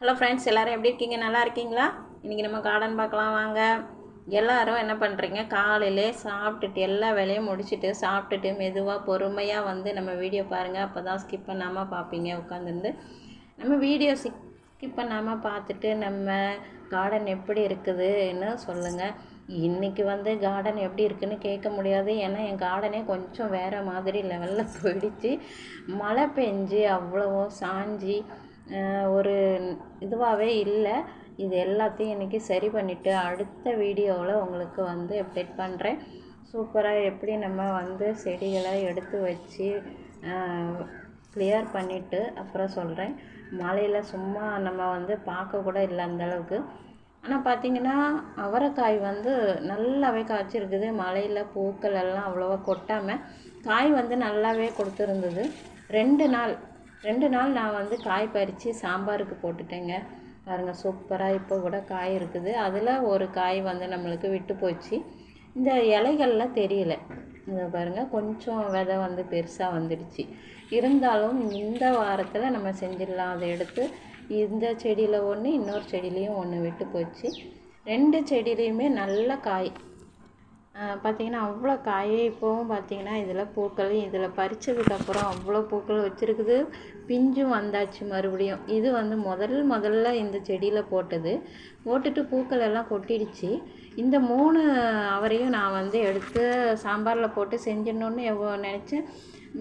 Hello friends எல்லோரும் எப்படி இருக்கீங்க? நல்லா இருக்கீங்களா? இன்றைக்கி நம்ம கார்டன் பார்க்கலாம் வாங்க. எல்லாரும் என்ன பண்ணுறீங்க காலையிலே சாப்பிட்டுட்டு எல்லா வேலையும் முடிச்சுட்டு சாப்பிட்டுட்டு மெதுவாக பொறுமையாக வந்து நம்ம வீடியோ பாருங்கள் அப்போ தான் ஸ்கிப் பண்ணாமல் பார்ப்பீங்க உட்காந்துருந்து நம்ம வீடியோ ஸ்கிப் பண்ணாமல் பார்த்துட்டு நம்ம கார்டன் எப்படி இருக்குதுன்னு சொல்லுங்கள் இன்றைக்கி வந்து கார்டன் எப்படி இருக்குன்னு கேட்க முடியாது. ஏன்னா என் கார்டனே கொஞ்சம் வேறு மாதிரி லெவலில் போயிடுச்சு. மழை பெஞ்சு அவ்வளவோ சாஞ்சி ஒரு இதுவாகவே இல்லை. இது எல்லாத்தையும் இன்றைக்கி சரி பண்ணிவிட்டு அடுத்த வீடியோவில் உங்களுக்கு வந்து அப்டேட் பண்ணுறேன் சூப்பராக எப்படி நம்ம வந்து செடிகளை எடுத்து வச்சு கிளியர் பண்ணிவிட்டு அப்புறம் சொல்கிறேன் மழையில் சும்மா நம்ம வந்து பார்க்க கூட இல்லை அந்த அளவுக்கு. ஆனால் பார்த்தீங்கன்னா அவரைக்காய் வந்து நல்லாவே காய்ச்சிருக்குது. மழையில் பூக்கள் எல்லாம் அவ்வளோவா கொட்டாமல் காய் வந்து நல்லாவே கொடுத்துருந்தது. ரெண்டு நாள் ரெண்டு நாள் நான் வந்து காய் பறித்து சாம்பாருக்கு போட்டுட்டேங்க. பாருங்கள் சூப்பராக இப்போ கூட காய் இருக்குது. அதில் ஒரு காய் வந்து நம்மளுக்கு விட்டு போச்சு. இந்த இலைகள்லாம் தெரியல. இதை பாருங்கள் கொஞ்சம் விதை வந்து பெருசாக வந்துடுச்சு. இருந்தாலும் இந்த வாரத்தில் நம்ம செஞ்சிடலாம். அதை எடுத்து இந்த செடியில் ஒன்று இன்னொரு செடியிலையும் ஒன்று விட்டு போச்சு. ரெண்டு செடியிலையுமே நல்ல காய். பார்த்தீங்கன்னா அவ்வளோ காயே இப்போவும் பார்த்தீங்கன்னா இதில் பூக்கள் இதில் பறித்ததுக்கப்புறம் அவ்வளோ பூக்கள் வச்சுருக்குது. பிஞ்சும் வந்தாச்சு மறுபடியும். இது வந்து முதல் முதல்ல இந்த செடியில் போட்டது. போட்டுட்டு பூக்கள் எல்லாம் கொட்டிடுச்சு. இந்த மூணு அவரையும் நான் வந்து எடுத்து சாம்பாரில் போட்டு செஞ்சிடணுன்னு எவ்வளோ நினச்சேன்.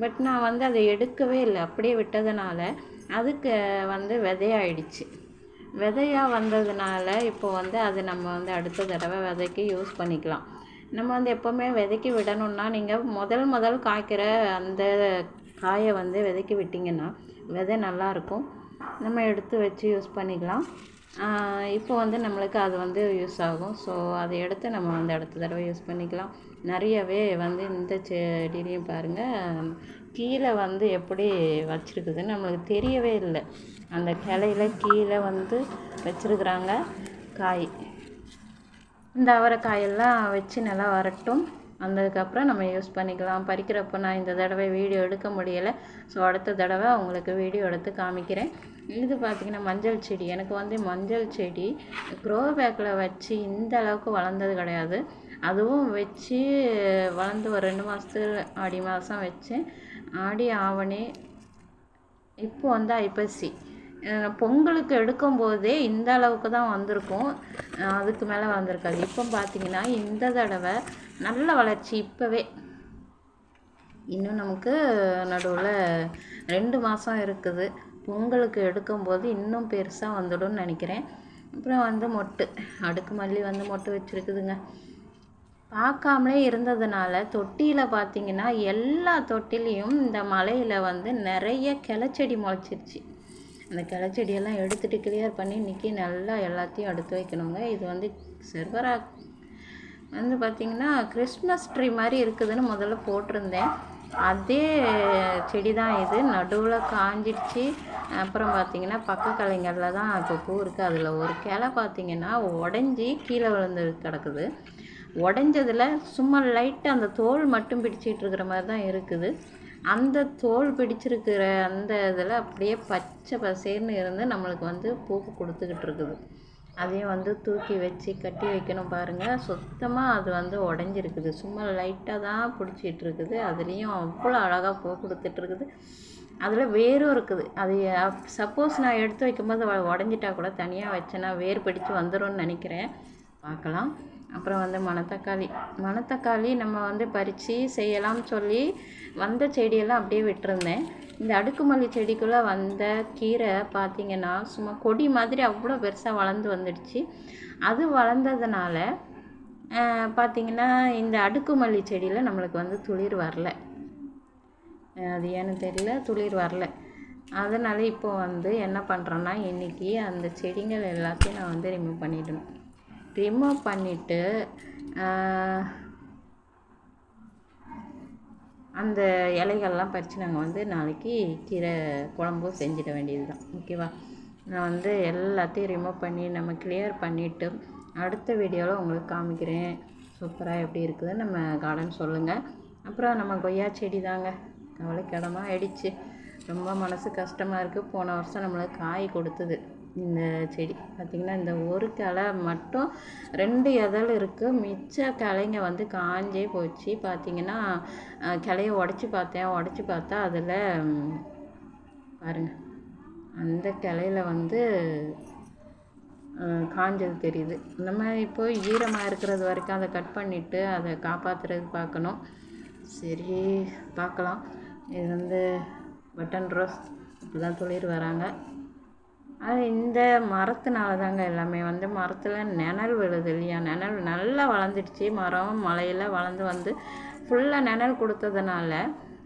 பட் நான் வந்து அதை எடுக்கவே இல்லை. அப்படியே விட்டதுனால அதுக்கு வந்து விதையாயிடுச்சு. விதையாக வந்ததுனால இப்போ வந்து அது நம்ம வந்து அடுத்த தடவை விதைக்கு யூஸ் பண்ணிக்கலாம். நம்ம வந்து எப்போவுமே விதைக்கு விடணும்னா நீங்கள் முதல் முதல் காய்க்கிற அந்த காயை வந்து விதைக்கு விட்டிங்கன்னா விதை நல்லாயிருக்கும் நம்ம எடுத்து வச்சு யூஸ் பண்ணிக்கலாம். இப்போ வந்து நம்மளுக்கு அது வந்து யூஸ் ஆகும். ஸோ அதை எடுத்து நம்ம வந்து அடுத்த தடவை யூஸ் பண்ணிக்கலாம். நிறையவே வந்து இந்த செடியிலையும் பாருங்கள் கீழே வந்து எப்படி வச்சுருக்குதுன்னு நம்மளுக்கு தெரியவே இல்லை. அந்த கிளையில கீழே வந்து வச்சுருக்குறாங்க காய். இந்த அவரைக்காயெல்லாம் வச்சு நல்லா வரட்டும். வந்ததுக்கப்புறம் நம்ம யூஸ் பண்ணிக்கலாம். பறிக்கிறப்போ நான் இந்த தடவை வீடியோ எடுக்க முடியலை. ஸோ அடுத்த தடவை உங்களுக்கு வீடியோ எடுத்து காமிக்கிறேன். இது பார்த்திங்கன்னா மஞ்சள் செடி. எனக்கு வந்து மஞ்சள் செடி க்ரோ பேக்கில் வச்சு இந்த அளவுக்கு வளர்ந்தது கிடையாது. அதுவும் வச்சு வளர்ந்து ஒரு ரெண்டு மாதத்துக்கு ஆடி மாதம் வச்சேன் ஆடி ஆவணி இப்போ வந்து ஐப்பசி பொங்கலுக்கு பொங்கலுக்கு எடுக்கும்போதே இந்த அளவுக்கு தான் வந்திருக்கும். அதுக்கு மேலே வந்திருக்காது. இப்போ பார்த்தீங்கன்னா இந்த தடவை நல்ல வளர்ச்சி இப்போவே. இன்னும் நமக்கு நடுவில் ரெண்டு மாதம் இருக்குது. பொங்கலுக்கு எடுக்கும்போது இன்னும் பெருசாக வந்துடும்னு நினைக்கிறேன். அப்புறம் வந்து மொட்டு அடுக்கு மல்லி வந்து மொட்டு வச்சுருக்குதுங்க. பார்க்காமலே இருந்ததுனால தொட்டியில் பார்த்தீங்கன்னா எல்லா தொட்டிலையும் இந்த மலையில் வந்து நிறைய கிளச்செடி முளைச்சிருச்சு. அந்த கிளச்செடியெல்லாம் எடுத்துகிட்டு கிளியர் பண்ணி இன்றைக்கி நல்லா எல்லாத்தையும் எடுத்து வைக்கணுங்க. இது வந்து செர்வரா வந்து பார்த்திங்கன்னா கிறிஸ்மஸ் ட்ரீ மாதிரி இருக்குதுன்னு முதல்ல போட்டிருந்தேன். அதே செடி தான் இது. நடுவில் காஞ்சிடுச்சு. அப்புறம் பார்த்திங்கன்னா பக்க கலைஞரில் தான் இப்போ பூ இருக்குது அதில் ஒரு கிளை பார்த்திங்கன்னா உடஞ்சி கீழே விழுந்து கிடக்குது. உடஞ்சதில் சும்மா லைட்டாக அந்த தோல் மட்டும் பிடிச்சிட்டு இருக்கிற மாதிரி தான் இருக்குது. அந்த தோல் பிடிச்சிருக்கிற அந்த இதில் அப்படியே பச்சை பசேர்னு இருந்து நம்மளுக்கு வந்து பூக்கு கொடுத்துக்கிட்டு இருக்குது. அதையும் வந்து தூக்கி வச்சு கட்டி வைக்கணும் பாருங்கள் சுத்தமாக அது வந்து உடஞ்சிருக்குது. சும்மா லைட்டாக தான் பிடிச்சிட்டு இருக்குது. அதுலேயும் அவ்வளோ அழகாக பூ கொடுத்துட்ருக்குது அதில் வேரும் இருக்குது. அது சப்போஸ் நான் எடுத்து வைக்கும்போது உடஞ்சிட்டா கூட தனியாக வச்சேன்னா வேர் பிடிச்சு வந்துடும்னு நினைக்கிறேன். பார்க்கலாம். அப்புறம் வந்து மணத்தக்காளி. மணத்தக்காளி நம்ம வந்து பறித்து செய்யலாம்னு சொல்லி வந்த செடியெல்லாம் அப்படியே விட்டுருந்தேன். இந்த அடுக்குமல்லி செடிக்குள்ளே வந்த கீரை பார்த்திங்கன்னா சும்மா கொடி மாதிரி அவ்வளோ பெருசாக வளர்ந்து வந்துடுச்சு. அது வளர்ந்ததுனால பார்த்திங்கன்னா இந்த அடுக்குமல்லி செடியில் நம்மளுக்கு வந்து துளிர் வரல. அது ஏன்னு தெரியல துளிர் வரல. அதனால் இப்போ வந்து என்ன பண்ணுறேன்னா இன்றைக்கி அந்த செடிகள் எல்லாத்தையும் நான் வந்து ரிமூவ் பண்ணிடணும். ரிமூவ் பண்ணிவிட்டு அந்த இலைகள்லாம் பறித்து நாங்கள் வந்து நாளைக்கு கீரை குழம்பும் செஞ்சிட வேண்டியது தான் ஓகேவா நான் வந்து எல்லாத்தையும் ரிமூவ் பண்ணி நம்ம கிளியர் பண்ணிவிட்டு அடுத்த வீடியோவில் உங்களுக்கு காமிக்கிறேன். சூப்பராக எப்படி இருக்குது நம்ம கார்டன் சொல்லுங்கள் அப்புறம் நம்ம கொய்யா செடி தாங்க. அவ்வளோ கிடமாக ஆயிடுச்சு ரொம்ப மனசு கஷ்டமாக இருக்குது போன வருஷம் நம்மளுக்கு காய் கொடுத்தது. இந்த செடி. பார்த்திங்கன்னா இந்த ஒரு கிளை மட்டும் ரெண்டு இதழ் இருக்குது மிச்ச கிளைங்க வந்து காஞ்சே போச்சு. பார்த்திங்கன்னா கிளைய உடச்சி பார்த்தேன். உடச்சி பார்த்தா அதில் பாருங்கள் அந்த கிளையில வந்து காஞ்சது தெரியுது. நம்ம இப்போ ஈரமாக இருக்கிறது வரைக்கும் அதை கட் பண்ணிவிட்டு அதை காப்பாற்றுறது பார்க்கணும். சரி பார்க்கலாம். இது வந்து பட்டன் ரோஸ் இப்படி தான் தொழில் வராங்க. அது இந்த மரத்தினால தாங்க எல்லாமே. வந்து மரத்தில் நிழல் விழுது இல்லையா? நிழல் நல்லா வளர்ந்துடுச்சு. மரம் மழையில் வளர்ந்து வந்து ஃபுல்லாக நிழல் கொடுத்ததுனால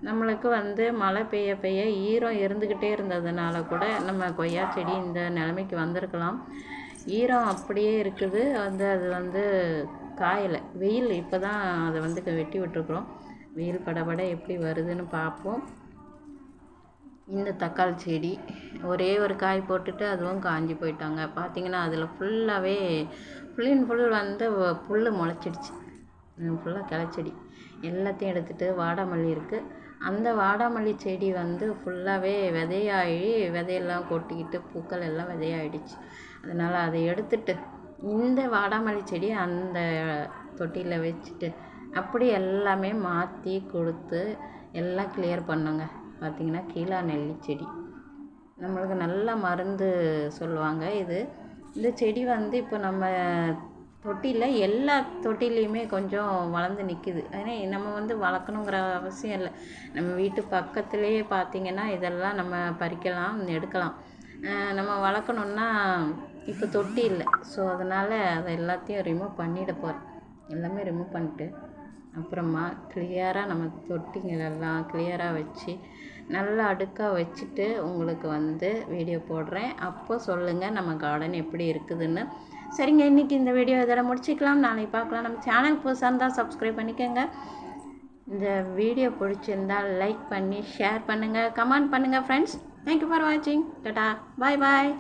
நம்மளுக்கு வந்து மழை பெய்ய பெய்ய ஈரம் இருந்துக்கிட்டே இருந்ததுனால கூட நம்ம கொய்யா செடி இந்த நிலைமைக்கு வந்திருக்கலாம். ஈரம் அப்படியே இருக்குது. வந்து அது வந்து காயலை. வெயில் இப்போ தான் அதை வந்து வெட்டி விட்டுருக்குறோம். வெயில் படபட எப்படி வருதுன்னு பார்ப்போம். இந்த தக்காளி செடி ஒரே ஒரு காய் போட்டுட்டு அதுவும் காஞ்சி போயிட்டாங்க. பார்த்தீங்கன்னா அதில் ஃபுல்லாகவே ஃபுல் அண்ட் ஃபுல் வந்து புல் முளைச்சிடுச்சு. ஃபுல்லாக கிளச்செடி. எல்லாத்தையும் எடுத்துகிட்டு வாடாமல்லி இருக்குது அந்த வாடாமல்லி செடி வந்து ஃபுல்லாகவே விதையாகி விதையெல்லாம் கொட்டிக்கிட்டு பூக்கள் எல்லாம் விதையாயிடுச்சு. அதனால் அதை எடுத்துட்டு இந்த வாடாமல்லி செடி அந்த தொட்டியில் வச்சுட்டு அப்படி எல்லாமே மாற்றி கொடுத்து எல்லாம் கிளியர் பண்ணுங்க. பார்த்திங்கன்னா கீழா நெல்லி செடி. நம்மளுக்கு நல்ல மருந்து சொல்லுவாங்க இது. இந்த செடி வந்து இப்போ நம்ம தொட்டியில் எல்லா தொட்டிலையுமே கொஞ்சம் வளர்ந்து நிற்கிது ஏன்னா நம்ம வந்து வளர்க்கணுங்கிற அவசியம் இல்லை. நம்ம வீட்டு பக்கத்துலேயே பார்த்திங்கன்னா இதெல்லாம் நம்ம பறிக்கலாம் எடுக்கலாம். நம்ம வளர்க்கணுன்னா இப்போ தொட்டி இல்லை. ஸோ அதனால் அதை எல்லாத்தையும் ரிமூவ் பண்ணிட போகிறேன் எல்லாமே ரிமூவ் பண்ணிட்டு அப்புறமா கிளியராக நம்ம தொட்டிங்களெல்லாம் கிளியராக வச்சு நல்லா அடுக்காக வச்சுட்டு உங்களுக்கு வந்து வீடியோ போடுறேன். அப்போ சொல்லுங்கள் நம்ம கார்டன் எப்படி இருக்குதுன்னு. சரிங்க இன்றைக்கி இந்த வீடியோ இதெல்லாம் முடிச்சுக்கலாம். நாளைக்கு பார்க்கலாம். நம்ம சேனல் புதுசாக இருந்தால் சப்ஸ்கிரைப் பண்ணிக்கோங்க. இந்த வீடியோ பிடிச்சிருந்தால் லைக் பண்ணி ஷேர் பண்ணுங்கள் கமெண்ட் பண்ணுங்கள் ஃப்ரெண்ட்ஸ் தேங்க்யூ ஃபார் வாட்சிங் டட்டா பாய் பாய்